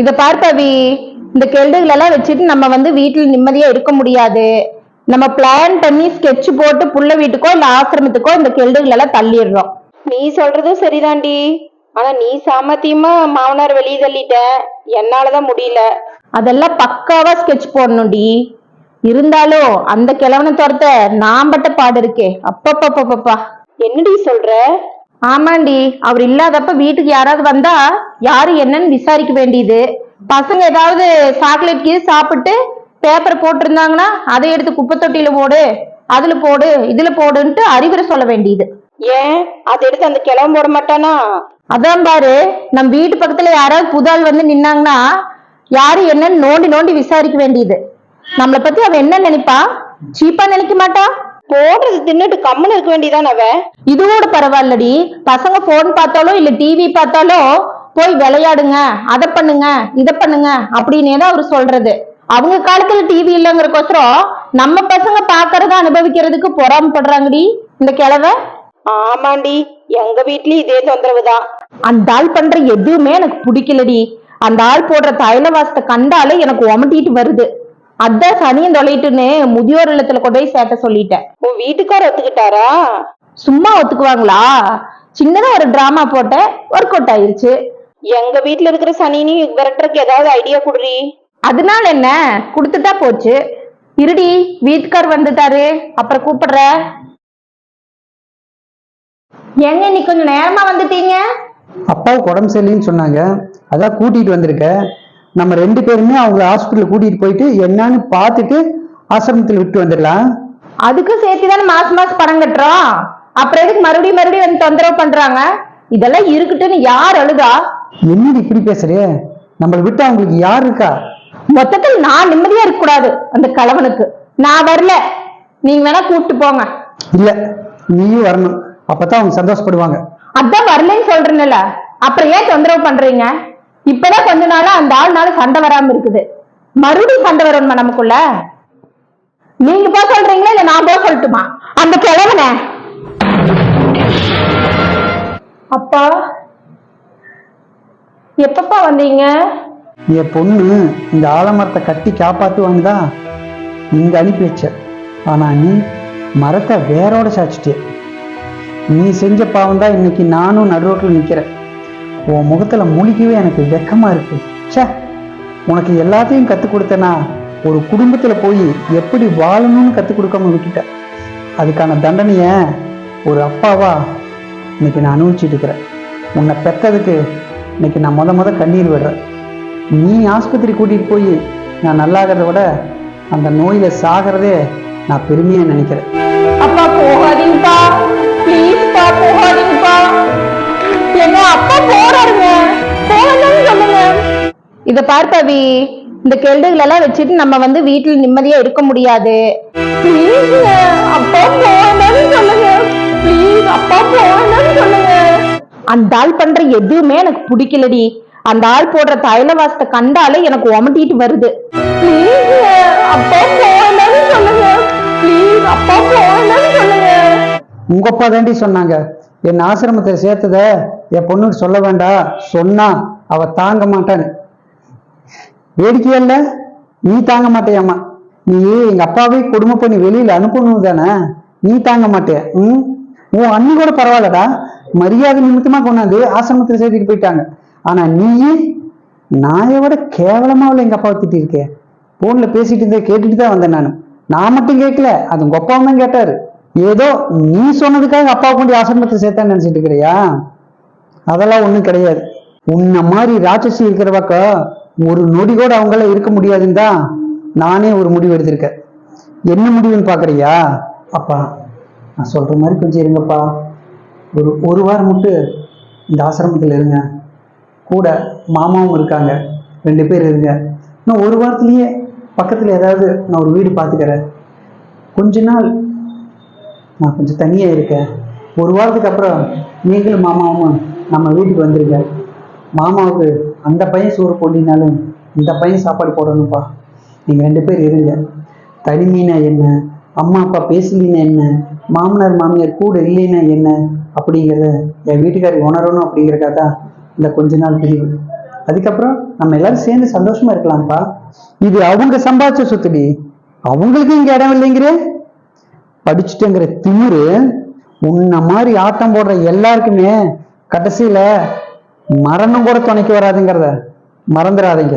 இத பார் பவி இந்த கெல்டுகள் எல்லாம் வச்சுட்டு நம்ம வந்து வீட்டுல நிம்மதியா இருக்க முடியாது. நம்ம பிளான் பண்ணி ஸ்கெட்ச் போட்டு புள்ள வீட்டுக்கோ இல்ல ஆசிரமத்துக்கோ இந்த கெல்டுகள் எல்லாம் தள்ளிடுறோம். நீ சொல்றதும் சரிதாண்டி. ஆனா நீ சாமர்த்தியமா மாமனார் வெளியே தள்ளிட்ட. என்னாலதான் முடியல. அதெல்லாம் பக்காவா ஸ்கெட்ச் போடணும்டி. இருந்தாலும் அந்த கிழவனை துரத்த நான் பட்ட பாடு இருக்கே. அப்பப்பப்பப்பா என்னடி சொல்ற? ஆமாண்டி அவர் இல்லாதப்ப வீட்டுக்கு யாராவது வந்தா யாரு என்னன்னு விசாரிக்க வேண்டியது. பசங்க ஏதாவது சாக்லேட் கீது சாப்பிட்டு பேப்பர் போட்டிருந்தாங்கன்னா அதை எடுத்து குப்பை தொட்டியில போடு அதுல போடு இதுல போடுன்ட்டு அறிவுரை சொல்ல வேண்டியது. ஏன்? அதை எடுத்து அந்த கிளம்ப போட மாட்டானா? அதான் பாரு நம் வீட்டு பக்கத்துல யாராவது புதால் வந்து நின்னாங்கன்னா யாரு என்னன்னு நோண்டி நோண்டி விசாரிக்க வேண்டியது. நம்மளை பத்தி அவன் என்ன நினைப்பா? சீப்பா நினைக்க மாட்டா? போடுறது தின்னுட்டு கம்முன்னு இருக்க வேண்டியதான் அவன்? இதுவோட பரவாயில்லடி. பசங்க போன் பார்த்தாலும் இல்ல டிவி பார்த்தாலும் போய் விளையாடுங்க அதை பண்ணுங்க இதை பண்ணுங்க அப்படின்னே தான் அவர் சொல்றது. அவங்க காலத்துல டிவி இல்லைங்கிறக்கோசரம் நம்ம பசங்க பாக்குறத அனுபவிக்கிறதுக்கு பொறாமப்படுறாங்கடி இந்த கிழவை. ஆமாண்டி எங்க வீட்லயும் இதே தொந்தரவு தான். அந்த ஆள் பண்ற எதுவுமே எனக்கு பிடிக்கலடி. அந்த ஆள் போடுற தைல வாசத்தை கண்டாலே எனக்கு உமட்டிட்டு வருது. அதான் சனியும் தொலைட்டுன்னு முதியோர் இல்லத்துல கொண்டு போய் சேர்த்த சொல்லிட்டேன். உன் வீட்டுக்கார ஒத்துக்கிட்டாரா? சும்மா ஒத்துக்குவாங்களா? சின்னதா ஒரு டிராமா போட்டேன் ஒர்க் அவுட் ஆயிருச்சு. எங்க வீட்டுல இருக்கிற சனினி விரட்டுறதுக்கு ஏதாவது ஐடியா குடுறி? அதனால என்ன? கொடுத்துட்டா போச்சு. இருடி வீட்டுக்கார் வந்துட்டாரு. அப்புறம் கூப்பிடுற? ஏங்க நீ கொஞ்சம் நேரமா வந்துட்டீங்க? அப்பாவுக்கு உடம்பு சரியில்லைன்னு சொன்னாங்க. அதான் கூட்டிட்டு வந்திருக்கேன் நம்ம ரெண்டு பேருமே அவங்கள ஹாஸ்பிட்டல் கூட்டிட்டு போயிட்டு என்னன்னு பார்த்துட்டு ஆசிரமத்தில் விட்டு வந்துடலாம். அதுக்கும் சேர்த்து தானே மாசம் மாசம் பணம் கட்டுறோம் அப்புறம் எதுக்கு மறுபடியும் மறுபடியும் வந்து தொந்தரவு பண்றாங்க? இதெல்லாம் இருக்கட்டும்னு யார் அழுதா? என்னடி இப்படி பேசுறிய நம்மளை விட்டு அவங்களுக்கு யார் இருக்கா? மொத்தத்தில் நான் நிம்மதியா இருக்க கூடாது அந்த கலவனுக்கு. நான் வரல. நீங்க வேணா கூப்பிட்டு போங்க. இல்ல நீயும் வரணும். அப்பதான் அவங்க சந்தோஷப்படுவாங்க. அதான் வரலன்னு சொல்றேன்ல. அப்புறம் ஏன் தொந்தரவு பண்றீங்க? இப்பதான் கொஞ்ச நாளா அந்த ஆள்னால சண்டை வராம இருக்குது. மறுபடியும் சண்டை வரணுமா நமக்குள்ள? நீங்க போக சொல்றீங்களா இல்ல நான் போக சொல்லட்டுமா? அந்த கிழவன. அப்பா எப்பப்பா வந்தீங்க? என் பொண்ணு இந்த ஆலமரத்தை கட்டி காப்பாத்துவாங்க தான் இங்க அனுப்பி வச்ச ஆனா நீ மரத்தை வேரோட சாச்சிட்டே நீ செஞ்ச பாவம் தான் இன்னைக்கு நானும் நடுரோட்டில் நிக்கிறேன். உன் முகத்துல முழிக்கவே எனக்கு வெக்கமா இருக்கு. ச்சே உனக்கு எல்லாத்தையும் கற்றுக் கொடுத்தனா? ஒரு குடும்பத்துல போய் எப்படி வாழணும்னு கற்றுக் கொடுக்காம விட்டுட்ட. அதுக்கான தண்டனையை ஒரு அப்பாவா இன்னைக்கு நான் அனுபவிச்சுட்டு இருக்கிறேன். உன்னை பெத்ததுக்கு இன்னைக்கு நான் முத முத கண்ணீர் விடுறேன். நீ ஆஸ்பத்திரி கூட்டிட்டு போய் நான் நல்லாகிறத விட அந்த நோயில சாகிறதே நான் பெருமையா நினைக்கிறேன். அப்பா போகாதீங்கப்பா. இத பார் பவி இந்த கெல்டுகள் எல்லாம் வச்சுட்டு நம்ம வந்து வீட்டுல நிம்மதியா இருக்க முடியாது. அப்பா சொல்லுங்க. ப்ளீஸ் அப்பா சொல்லுங்க. அந்த ஆள் பண்ற எதுவுமே எனக்கு பிடிக்கலடி. அந்த ஆள் போடுற தைல வாசத்தை கண்டாலே எனக்கு உமட்டிட்டு வருது. ப்ளீஸ் அப்பா சொல்லுங்க. ப்ளீஸ் அப்பா சொல்லுங்க. உங்க அப்பா தாண்டி சொன்னாங்க. என் ஆசிரமத்தை சேர்த்தத என் பொண்ணுக்கு சொல்ல வேண்டாம். சொன்னா அவ தாங்க மாட்டான்னு. வேடிக்கையா இல்ல நீ தாங்க மாட்டியாம்மா. நீ எங்க அப்பாவே கொடுமை பண்ணி வெளியில அனுப்பணும் தானே? நீ தாங்க மாட்டே ம்? உன் அண்ணி கூட பரவாயில்லடா. மரியாதை நிமித்தமா கொண்டாந்து ஆசிரமத்தில் சேர்த்துட்டு போயிட்டாங்க. ஆனா நீயே நாயை விட கேவலமாவில் எங்க அப்பாவை திட்டிருக்கே போன்ல பேசிட்டு இருந்தே கேட்டுட்டு தான் வந்தேன் நான். நான் மட்டும் கேட்கல. அது உங்க அப்பாவும் தான் கேட்டாரு. ஏதோ நீ சொன்னதுக்காக அப்பா கொண்டு ஆசிரமத்தில் சேர்த்தான்னு நினைச்சிட்டு இருக்கிறியா? அதெல்லாம் ஒண்ணும் கிடையாது. உன்ன மாதிரி ராட்சசி இருக்கிற பக்கம் ஒரு நொடி கூட அவங்கள இருக்க முடியாதுன்னு தான் நானே ஒரு முடிவு எடுத்திருக்கேன். என்ன முடிவுன்னு பாக்குறியா அப்பா நான் சொல்ற மாதிரி கொஞ்சம் இருங்கப்பா. ஒரு ஒரு வாரம் மட்டும் இந்த ஆசிரமத்தில் இருங்க. கூட மாமாவும் இருக்காங்க. ரெண்டு பேர் இருங்க. இன்னும் ஒரு வாரத்திலேயே பக்கத்தில் ஏதாவது நான் ஒரு வீடு பார்த்துக்கிறேன் கொஞ்ச நாள் நான் கொஞ்சம் தனியாக இருக்கேன். ஒரு வாரத்துக்கு அப்புறம் நீங்களும் மாமாவும் நம்ம வீட்டுக்கு வந்துருங்க. மாமாவுக்கு அந்த பையன் சோறு போட்டினாலும் இந்த பையன் சாப்பாடு போடணும்ப்பா நீங்கள் ரெண்டு பேர் இருங்க. தனிமைனா என்ன? அம்மா அப்பா பேசலினா என்ன? மாமனார் மாமியார் கூட இல்லைன்னா என்ன? அப்படிங்கிறத என் வீட்டுக்காரி உணரணும் அப்படிங்கிறக்காக தான் இந்த கொஞ்ச நாள் பிரிவு. அதுக்கப்புறம் நம்ம எல்லாரும் சேர்ந்து சந்தோஷமா இருக்கலாம்ப்பா. இது அவங்க சம்பாதிச்ச சொத்துடி. அவங்களுக்கு இங்க இடம் இல்லைங்கிற? படிச்சுட்டுங்கிற திமுரு உன்ன மாதிரி ஆட்டம் போடுற எல்லாருக்குமே கடைசியில மரணம் கூட துணைக்கு வராதுங்கிறத மறந்துடாதீங்க.